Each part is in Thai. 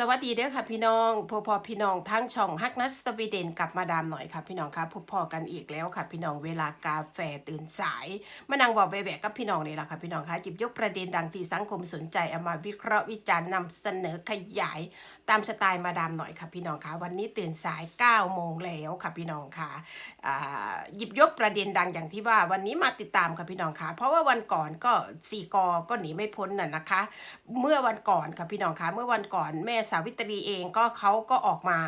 สวัสดีเด้อค่ะพี่น้องพอพอพี่น้องทั้งช่องฮักนัสตวีเดนกับมาดามหน่อยค่ะพี่น้องค่ะพบพอกันอีกแล้วค่ะ พี่น้องเวลากาแฟตื่นสายมานั่งบอกแบกกับพี่น้องนี่แหละค่ะพี่น้องค่ะจิบยกประเด็นดังที่สังคมสนใจเอามาวิเคราะห์วิจารณ์นำเสนอขยาย ตามสไตล์มาดามหน่อยค่ะพี่น้องค่ะวันนี้ตื่นสาย9โมงแล้วค่ะพี่น้องค่ะหยิบยกประเด็นดังอย่างที่ว่าวันนี้มาติดตามค่ะพี่น้องค่ะเพราะว่าวันก่อนก็สี่กอก็หนีไม่พ้นน่ะนะคะ เมื่อวันก่อนค่ะพี่น้องคะเมื่อวันก่อนแม่สาวิตรีเองก็เขาก็ออกมา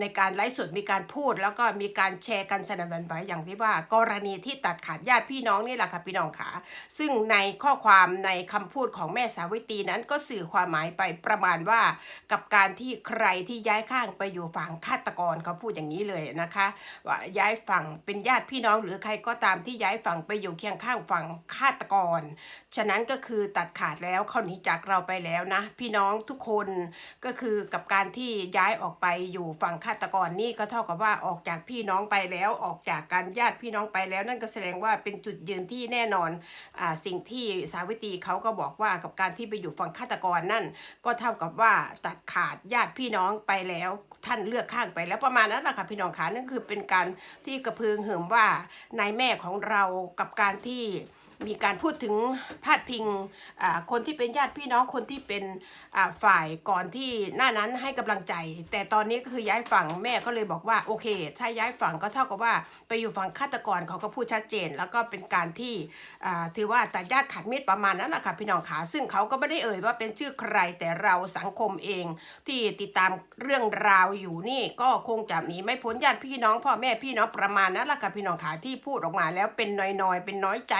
ในการไลฟ์สดมีการพูด แล้วก็มีการแชร์กันสนั่นหวันไหวอย่างที่ว่ากรณีที่ตัดขาดญาติพี่น้องนี่แหละค่ะพี่น้องค่ะซึ่งในข้อความในคำพูดของแม่สาวิตรีนั้นก็สื่อความหมายไปประมาณว่ากับการที่ใครที่ย้ายข้างไปอยู่ฝั่งฆาตกรเขาพูดอย่างนี้เลยนะคะว่าย้ายฝั่งเป็นญาติพี่น้องหรือใครก็ตามที่ย้ายฝั่งไปอยู่เคียงข้างฝั่งฆาตกร ฉะนั้นก็คือตัดขาดแล้วเขาหนีจากเราไปแล้วนะ พี่น้องทุกคนก็คือกับการที่ย้ายออกไปอยู่ฝั่งฆาตกรนี่ก็เท่ากับว่าออกจากพี่น้องไปแล้วออกจากการญาติพี่น้องไปแล้ว นั่นก็แสดงว่าเป็นจุดยืนที่แน่นอนอ่าสิ่งที่สาวิตรีเขาก็บอกว่ากับการที่ไปอยู่ฝั่งฆาตกรนั่น ก็เท่ากับว่าตัดขาดญาติพี่น้องไปแล้ว ท่านเลือกข้างไปแล้วประมาณนั้นแหละค่ะพี่น้องคะนั่นคือเป็นการที่กระเพืองเหิมว่านายแม่ของเรากับการที่ มีการพูดถึงพาดพิงคนที่เป็นญาติพี่น้องคนที่เป็นฝ่ายก่อนที่หน้านั้นให้กำลังใจ แต่ตอนนี้ก็คือย้ายฝั่งแม่ก็เลยบอกว่าโอเค ถ้าย้ายฝั่งก็เท่ากับว่าไปอยู่ฝั่งฆาตกรเขาก็พูดชัดเจน แล้วก็เป็นการที่ถือว่าตัดญาติขาดมิตรประมาณนั้นแหละค่ะพี่น้องขาซึ่งเขาก็ไม่ได้เอ่ยว่าเป็นชื่อใครแต่เราสังคมเอง ที่ติดตามเรื่องราวอยู่นี่ก็คงจะหนีไม่พ้นญาติพี่น้องพ่อแม่พี่น้องประมาณนั้นแหละค่ะพี่น้องขาที่พูดออกมาแล้วเป็นน้อยๆ เป็นน้อยใจ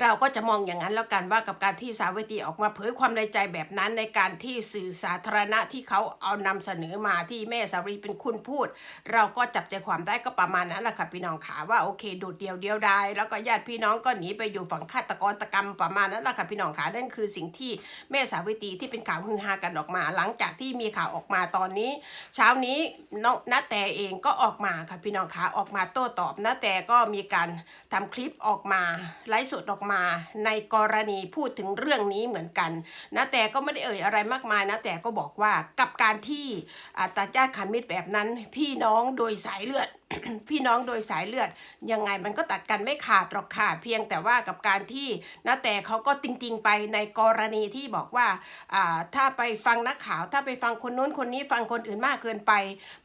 เราก็จะมองอย่างนั้นแล้วกันว่ากับการที่สาวิตรีออกมาเผยความในใจแบบนั้นในการที่สื่อสาธารณะที่เขาเอานำเสนอมาที่แม่สาวรีเป็นคุณพูด เราก็จับใจความได้ก็ประมาณนั้นแหละค่ะพี่น้องขาว่าโอเคโดดเดียวเดียวไดายแล้วก็ญาติพี่น้องก็หนีไปอยู่ฝั่งฆาตกรตกรรมประมาณนั้นแหละค่ะพี่น้องขานั่นคือสิ่งที่แม่สาวิตรีที่เป็นข่าวฮือฮากันออกมา หลังจากที่มีข่าวออกมาตอนนี้ เช้านี้นนาแต่เองก็ออกมาค่ะพี่น้องคะออกมาโต้ตอบนาแต่ก็มีการทำคลิปออกมาไลฟ์สดออกมาในกรณีพูดถึงเรื่องนี้เหมือนกันนาแต่ก็ไม่ได้เอ่ยอะไรมากมายนะแต่ก็บอกว่ากับการที่อ่าตัดญาติขันมิตรแบบนั้น พี่น้องโดยสายเลือดพี่น้องโดยสายเลือดยังไงมันก็ตัดกันไม่ขาดหรอกค่ะเพียงแต่ว่ากับการที่นาแต่เขาก็จริง ๆ ไปในกรณีที่บอกว่าอ่าถ้าไปฟังนักข่าว ถ้าไปฟังคนนู้นคนนี้ฟังคนอื่นมากเกินไป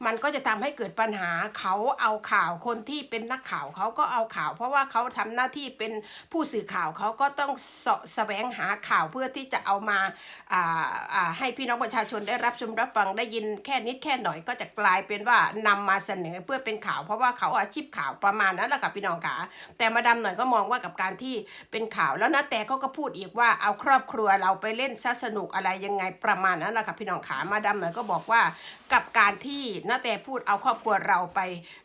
มันก็จะทำให้เกิดปัญหาเขาเอาข่าวคนที่เป็นนักข่าวเขาก็เอาข่าว เพราะว่าเขาทำหน้าที่เป็นผู้สื่อข่าวเขาก็ต้องสะแสวงหาข่าวเพื่อที่จะเอามาาาให้พี่น้องประชาชนได้รับชมรับฟังได้ยินแค่นิดแค่หน่อยก็จะกลายเป็นว่านำมาเสนอเพื่อเป็นข่าว เพราะว่าเขาอาชีพข่าวประมาณนั้นแหละค่ะพี่น้องค่ะแต่มาดามหน่อยก็มองว่ากับการที่เป็นข่าวแล้วนะแต่เขาก็พูดอีกว่าเอาครอบครัวเราไปเล่นซะสนุกอะไรยังไงประมาณนั้นแหละค่ะพี่น้องขามาดามหน่อยก็บอกว่ากับการที่นาแต่พูดเอาครอบครัวเราไป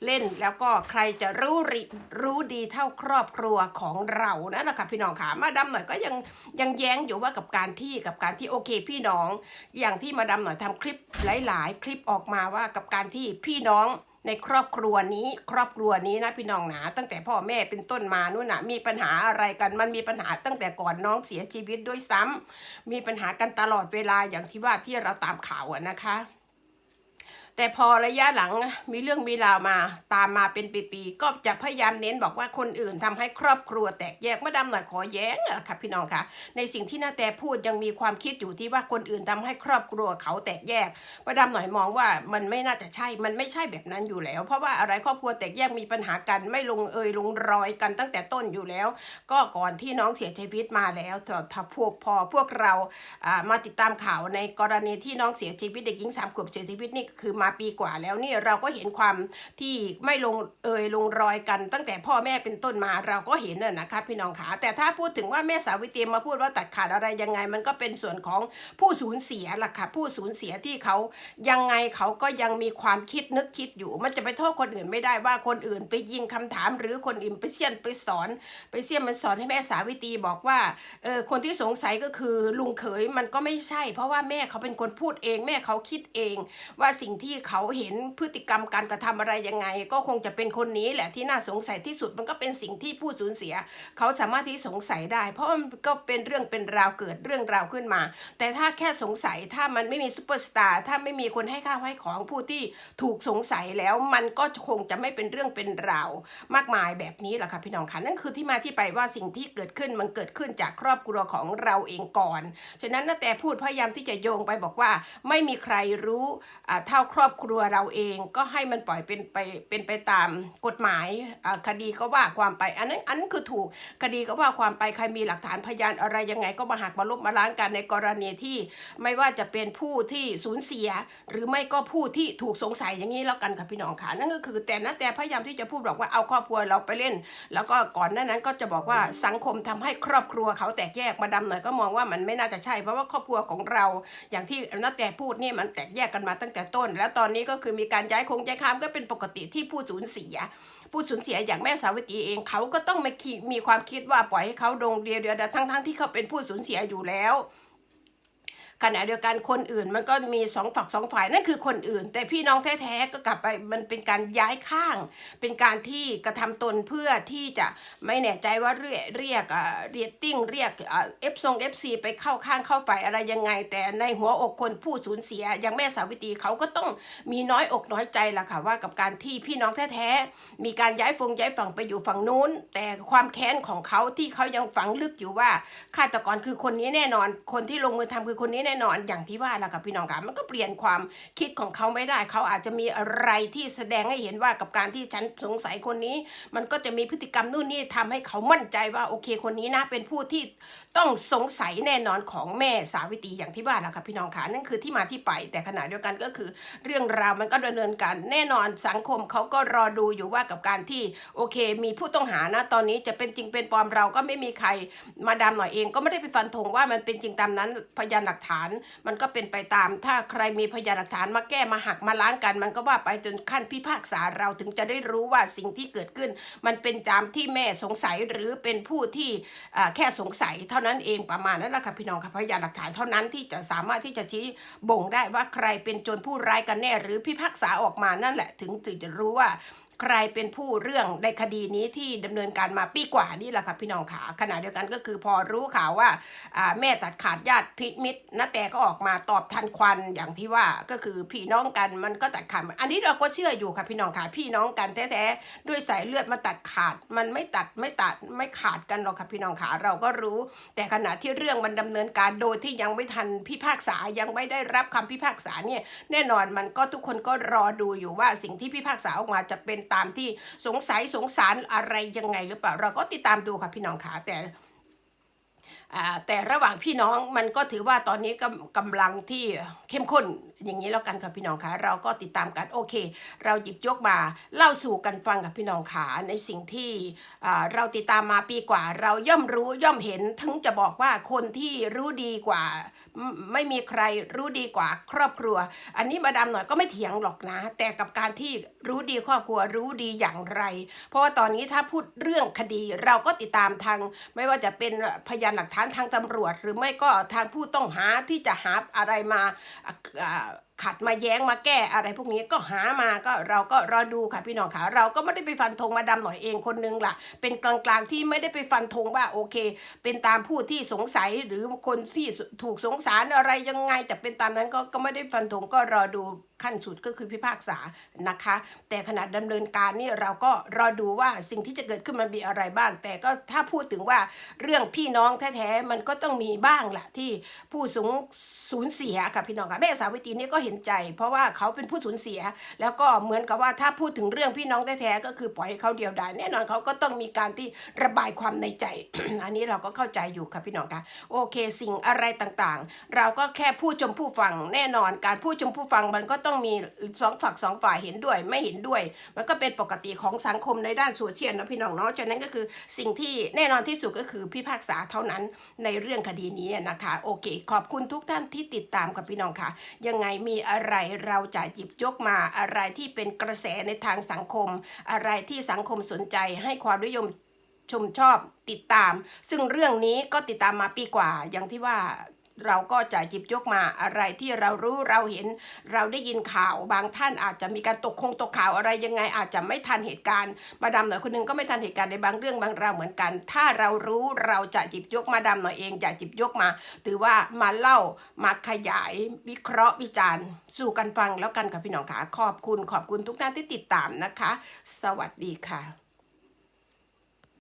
เล่น แล้วก็ใครจะรู้รู้ดีเท่าครอบครัวของเรานั่นแหละค่ะพี่น้องขามาดาหน่อยก็ยังยังแย้งอยู่ว่ากับการที่กับการที่โอเค พี่น้อง อย่างที่มาดาหน่อยทำคลิปหลาย ๆ คลิปออกมาว่ากับการที่พี่น้องในครอบครัวนี้ครอบครัวนี้นะพี่น้องหนาตั้งแต่พ่อแม่เป็นต้นมานู่นน่ะมีปัญหาอะไรกันมันมีปัญหาตั้งแต่ก่อนน้องเสียชีวิตด้วยซ้ำมีปัญหากันตลอดเวลาอย่างที่ว่าที่เราตามข่าวนะคะ แต่พอระยะหลังมีเรื่องมีราวมาตามมาเป็นปีๆก็จะพยายามเน้นบอกว่าคนอื่นทำให้ครอบครัวแตกแยกมาดาหน่อยขอแย้งอะค่ะพี่น้องคะในสิ่งที่นาแต่พูดยังมีความคิดอยู่ที่ว่าคนอื่นทำให้ครอบครัวเขาแตกแยกมาดาหน่อยมองว่ามันไม่น่าจะใช่มันไม่ใช่แบบนั้นอยู่แล้ว เพราะว่าอะไรครอบครัวแตกแยกมีปัญหากันไม่ลงเอยลงรอยกันตั้งแต่ต้นอยู่แล้ว ก็ก่อนที่น้องเสียชีวิตมาแล้วถ้าพวกพอพวกเรามาติดตามข่าวในกรณีที่น้องเสียชีวิตเด็กหญิงสามขวบเสียชีวิตนี่คือมาปีกว่าแล้วนี่เราก็เห็นความที่ไม่ลงเอยลงรอยกัน ตั้งแต่พ่อแม่เป็นต้นมาเราก็เห็นน่ะนะคะพี่น้องขาแต่ถ้าพูดถึงว่าแม่สาวิตรีมาพูดว่าตัดขาดอะไรยังไง มันก็เป็นส่วนของผู้สูญเสียล่ะค่ะผู้สูญเสียที่เขายังไงเขาก็ยังมีความคิดนึกคิดอยู่ มันจะไปโทษคนอื่นไม่ได้ว่าคนอื่นไปยิงคำถามหรือคนอื่นไปเสี้ยนไปสอน ไปเสี้ยนมันสอนให้แม่สาวิตรีบอกว่าเออคนที่สงสัยก็คือลุงเขยมันก็ไม่ใช่ เพราะว่าแม่เขาเป็นคนพูดเอง แม่เขาคิดเอง ว่าสิ่งที่เขาเห็นพฤติกรรมการกระทำอะไรยังไง ก็คงจะเป็นคนนี้แหละที่น่าสงสัยที่สุดมันก็เป็นสิ่งที่ผู้สูญเสีย เขาสามารถที่สงสัยได้ เพราะมันก็เป็นเรื่องเป็นราวเกิดเรื่องราวขึ้นมา แต่ถ้าแค่สงสัยถ้ามันไม่มีซูเปอร์สตาร์ถ้าไม่มีคนให้ข้าวให้ของผู้ที่ถูกสงสัยแล้วมันก็คงจะไม่เป็นเรื่องเป็นราวมากมายแบบนี้แหละค่ะพี่น้องค่ะนั่นคือที่มาที่ไปว่าสิ่งที่เกิดขึ้นมันเกิดขึ้นจากครอบครัวของเราเองก่อนฉะนั้นนาแต่พูดพยายามที่จะโยงไปบอกว่า ไม่มีใครรู้เท่าครอบครัวเราเองก็ให้มันปล่อยเป็นไปเป็นไปตามกฎหมายคดีก็ว่าความไป อันนั้นอันนั้นคือถูกคดีก็ว่าความไปใครมีหลักฐานพยานอะไรยังไงก็มาหักมาลบมาล้างกันในกรณีที่ไม่ว่าจะเป็นผู้ที่สูญเสีย หรือไม่ก็ผู้ที่ถูกสงสัยอย่างนี้แล้วกันค่ะพี่น้องค่ะนั่นก็คือแต่นะแต่พยายามที่จะพูดบอกว่าเอาครอบครัวเราไปเล่น แล้วก็ก่อนหน้านั้นก็จะบอกว่าสังคมทำให้ครอบครัวเขาแตกแยกมาดำหน่อยก็มองว่ามันไม่น่าจะใช่เพราะว่าครอบครัวของเราอย่างที่นัแต่พูดนี่มันแตกแยกกันมาตั้งแต่ต้นแล้วตอนนี้ก็คือมีการย้ายคงย้ายคามก็เป็นปกติที่ผู้สูญเสีย ผู้สูญเสียอย่างแม่สาวิตรีเองเขาก็ต้องมามีความคิดว่าปล่อยให้เขาโดงเดียวเดียวทั้งทั้งๆที่เขาเป็นผู้สูญเสียอยู่แล้ว ขณะเดียวกันคนอื่นมันก็มีสองฝักสองฝ่ายนั่นคือคนอื่น แต่พี่น้องแท้ๆก็กลับไปมันเป็นการย้ายข้าง เป็นการที่กระทำตนเพื่อที่จะไม่แน่ใจว่าเรียกเรียกอ่าเรียตติ้งเรียกเอฟซงเอฟซีไปเข้าข้างเข้าฝ่ายอะไรยังไง แต่ในหัวอกคนผู้สูญเสียอย่างแม่สาวิตรีเขาก็ต้องมีน้อยอกน้อยใจล่ะค่ะว่ากับการที่พี่น้องแท้ๆมีการย้ายฟงย้ายฝั่งไปอยู่ฝั่งนู้น แต่ความแค้นของเขาที่เขายังฝังลึกอยู่ว่าฆาตกรคือคนนี้แน่นอน คนที่ลงมือทำคือคนนี้แน่นอนอย่างที่ว่าล่ะกับพี่น้องค่ะมันก็เปลี่ยนความคิดของเขาไม่ได้ เขาอาจจะมีอะไรที่แสดงให้เห็นว่ากับการที่ฉันสงสัยคนนี้ มันก็จะมีพฤติกรรมนู่นนี่ทำให้เขามั่นใจว่าโอเคคนนี้นะเป็นผู้ที่ต้องสงสัยแน่นอนของแม่สาวิตรีอย่างที่ว่าล่ะค่ะพี่น้องค่ะนั่นคือที่มาที่ไป แต่ขณะเดียวกันก็คือ เรื่องราวมันก็ดำเนินการแน่นอนสังคมเขาก็รอดูอยู่ว่ากับการที่โอเค มีผู้ต้องหานะตอนนี้จะเป็นจริงเป็นปลอมเราก็ไม่มีใครมาดามหน่อยเอง ก็ไม่ได้ไปฟันธงว่ามันเป็นจริงตามนั้นพยานหลักฐานมันก็เป็นไปตาม ถ้าใครมีพยานหลักฐานมาแก้มาหักมาล้างกัน มันก็ว่าไปจนขั้นพิพากษาเราถึงจะได้รู้ว่าสิ่งที่เกิดขึ้น มันเป็นตามที่แม่สงสัยหรือเป็นผู้ที่แค่สงสัย เท่านั้นเองประมาณนั้นแหละค่ะพี่น้องค่ะพยานหลักฐานเท่านั้นที่จะสามารถที่จะชี้บ่งได้ว่าใครเป็นโจรผู้ร้ายกันแน่ หรือพิพากษาออกมานั่นแหละถึงถึงจะรู้ว่า ใครเป็นผู้เรื่องในคดีนี้ที่ดำเนินการมาปีกว่านี่แหละค่ะพี่น้องขาขณะเดียวกันก็คือพอรู้ข่าวว่าแม่ตัดขาดญาติพิมิตรนาแต่ก็ออกมาตอบทันควันอย่างที่ว่าก็คือพี่น้องกันมันก็ตัดขาดอันนี้เราก็เชื่ออยู่ค่ะพี่น้องขาพี่น้องกันแท้ๆด้วยสายเลือดมาตัดขาดมันไม่ตัดไม่ตัดไม่ขาดกันหรอกค่ะพี่น้องขาเราก็รู้ แต่ขณะที่เรื่องมันดำเนินการโดยที่ยังไม่ทันพิพากษายังไม่ได้รับคำพิพากษาเนี่ยแน่นอนมันก็ทุกคนก็รอดูอยู่ว่าสิ่งที่พิพากษาออกมาจะเป็นตามที่สงสัยสงสารอะไรยังไงหรือเปล่า เราก็ติดตามดูค่ะพี่น้องขาแต่แต่ระหว่างพี่น้องมันก็ถือว่าตอนนี้กำกำลังที่เข้มข้นอย่างนี้แล้วกันค่ะพี่น้องคะเราก็ติดตามกันโอเค เราหยิบยกมาเล่าสู่กันฟังกับพี่น้องขาในสิ่งที่เราติดตามมาปีกว่า เราย่อมรู้ย่อมเห็นถึงจะบอกว่าคนที่รู้ดีกว่า ไม่มีใครรู้ดีกว่าครอบครัว อันนี้มาดามหน่อยก็ไม่เถียงหรอกนะ แต่กับการที่รู้ดีครอบครัวรู้ดีอย่างไร เพราะว่าตอนนี้ถ้าพูดเรื่องคดีเราก็ติดตามทาง ไม่ว่าจะเป็นพยานหลักฐานทางตำรวจ หรือไม่ก็ทางผู้ต้องหาที่จะหาอะไรมา ขัดมาแย้งมาแก้อะไรพวกนี้ก็หามาก็เราก็รอดูค่ะพี่น้องค่ะ เราก็ไม่ได้ไปฟันธงมาดำหน่อยเองคนนึงล่ะ เป็นกลางๆที่ไม่ได้ไปฟันธงว่าโอเค เป็นตามผู้ที่สงสัยหรือคนที่ถูกสงสารอะไรยังไงจะเป็นตามนั้นก็ก็ไม่ได้ฟันธงก็รอดู ขั้นสุดก็คือพิพากษานะคะ แต่ขณะดำเนินการนี่เราก็รอดูว่าสิ่งที่จะเกิดขึ้นมันมีอะไรบ้าง แต่ก็ถ้าพูดถึงว่าเรื่องพี่น้องแท้ๆมันก็ต้องมีบ้างแหละที่ผู้สูญสูญเสียค่ะพี่น้องค่ะแม่สาวิตรีนี่ก็เห็นใจ เพราะว่าเขาเป็นผู้สูญเสีย แล้วก็เหมือนกับว่าถ้าพูดถึงเรื่องพี่น้องแท้ๆก็คือปล่อยให้เขาเดียวดายแน่นอนเขาก็ต้องมีการที่ระบายความในใจ อันนี้เราก็เข้าใจอยู่ค่ะพี่น้องค่ะโอเค สิ่งอะไรต่างๆ เราก็แค่ผู้ชมผู้ฟังแน่นอนการผู้ชมผู้ฟังมันก็ต้องมีสองฝักสองฝ่ายเห็นด้วยไม่เห็นด้วย มันก็เป็นปกติของสังคมในด้านโซเชียลนะพี่น้องเนาะฉะนั้นก็คือสิ่งที่แน่นอนที่สุดก็คือพิพากษาเท่านั้นในเรื่องคดีนี้นะคะ โอเค ขอบคุณทุกท่านที่ติดตามกับพี่น้องค่ะ ยังไงมีอะไรเราจะหยิบยกมาอะไรที่เป็นกระแสในทางสังคม อะไรที่สังคมสนใจให้ความนิยมชมชอบติดตาม ซึ่งเรื่องนี้ก็ติดตามมาปีกว่าอย่างที่ว่า เราก็จะหยิบยกมาอะไรที่เรารู้เราเห็นเราได้ยินข่าวบางท่านอาจจะมีการตกคงตกข่าวอะไรยังไง อาจจะไม่ทันเหตุการณ์ มาดามหน่อยคนหนึงก็ไม่ทันเหตุการณ์ในบางเรื่องบางราวเหมือนกัน ถ้าเรารู้เราจะหยิบยกมาดามหน่อยเองจะหยิบยกมา ถือว่ามาเล่ามาขยายวิเคราะห์วิจารณ์ สู่กันฟังแล้วกันค่ะพี่น้องค่ะขอบคุณขอบคุณทุกท่านที่ติดตามนะคะ สวัสดีค่ะ